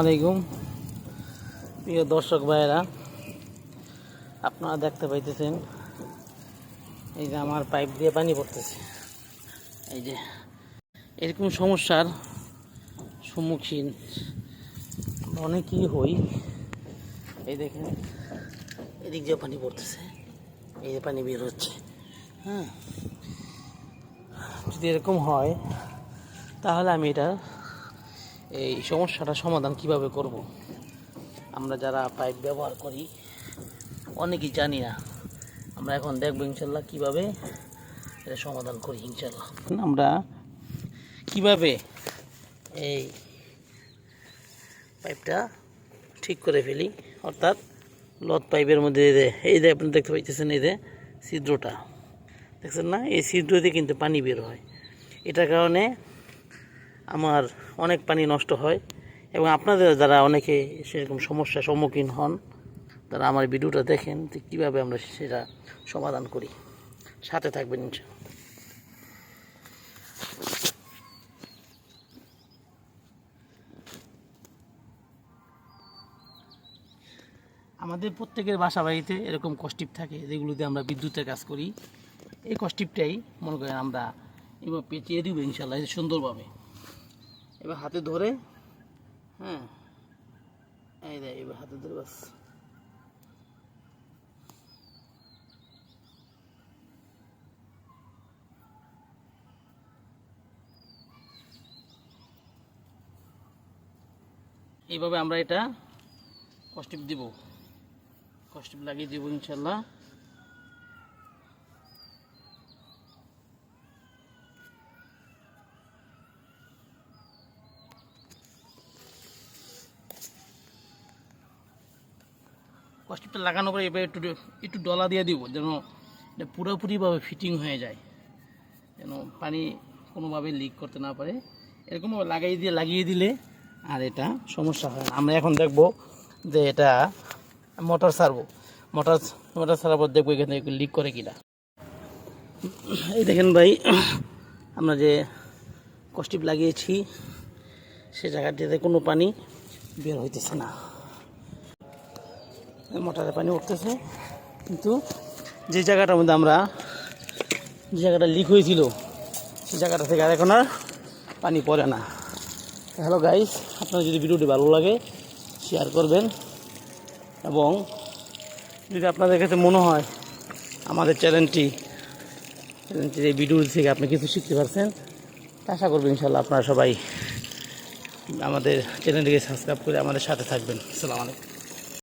আলাইকুম। প্রিয় দর্শক ভাইয়েরা, আপনারা দেখতে পাইতেছেন এই যে আমার পাইপ দিয়ে পানি পড়তেছে। এই যে এরকম সমস্যার সম্মুখীন অনেকেই হই। এই দেখেন, এদিক দিয়ে পানি পড়তেছে, এই যে পানি বের হচ্ছে। হ্যাঁ যদি এরকম হয়, তাহলে আমি এটা এই সমস্যাটা সমাধান কীভাবে করব? আমরা যারা পাইপ ব্যবহার করি, অনেকেই জানি না। আমরা এখন দেখব ইনশাল্লাহ কীভাবে এটা সমাধান করি, ইনশাল্লাহ। আমরা কীভাবে এই পাইপটা ঠিক করে ফেলি, অর্থাৎ লত পাইপের মধ্যে এই যে- এই যে আপনি দেখতে পাইতেছেন, এই যে ছিদ্রটা। দেখছেন না? এই ছিদ্র দিয়ে কিন্তু পানি বের হয়। এটার কারণে আমার অনেক পানি নষ্ট হয় এবং আপনাদের যারা অনেকে সেরকম সমস্যার সম্মুখীন হন, তারা আমার ভিডিওটা দেখেন যে কীভাবে আমরা সেটা সমাধান করি। সাথে থাকবেন। আমাদের প্রত্যেকের বাসা বাড়িতে এরকম কষ্টিপ থাকে যেগুলোতে আমরা বিদ্যুতের কাজ করি। এই কষ্টিপটাই মনে করেন আমরা এবার পেঁচিয়ে দিব ইনশাল্লাহ সুন্দরভাবে। এবার হাতে ধরে হ্যাঁ এবার হাতে ধরে বাস। এইভাবে আমরা এটা কষ্টিপ দিব। কষ্টিপ লাগিয়ে দিব ইনশাল্লাহ। কষ্টিপটা লাগানোর পরে এবার একটু একটু ডলা দিয়ে দিব, যেন পুরোপুরিভাবে ফিটিং হয়ে যায়, যেন পানি কোনোভাবে লিক করতে না পারে। এরকমভাবে লাগিয়ে দিয়ে, লাগিয়ে দিলে আর এটা সমস্যা হয় আমরা এখন দেখব যে এটা মোটর সারবো মোটর মোটর পর দেখব এখানে লিক করে কিনা। এই দেখেন ভাই, আমরা যে কষ্টিপ লাগিয়েছি, সে জায়গাটিতে কোনো পানি বের হইতেছে না। মোটরে পানি উঠতেছে। কিন্তু যে জায়গাটার মধ্যে আমরা, যে জায়গাটা লিক হয়েছিল সেই জায়গাটা থেকে আর এখন আর পানি পড়ে না। হ্যালো গাইস আপনার যদি ভিডিওটি ভালো লাগে শেয়ার করবেন। এবং যদি আপনাদের কাছে মনে হয় আমাদের চ্যানেলটি, চ্যানেলটির এই ভিডিও থেকে আপনি কিছু শিখতে পারছেন আশা করবেন ইনশাল্লাহ আপনারা সবাই আমাদের চ্যানেলটিকে সাবস্ক্রাইব করে আমাদের সাথে থাকবেন। আসসালামু আলাইকুম।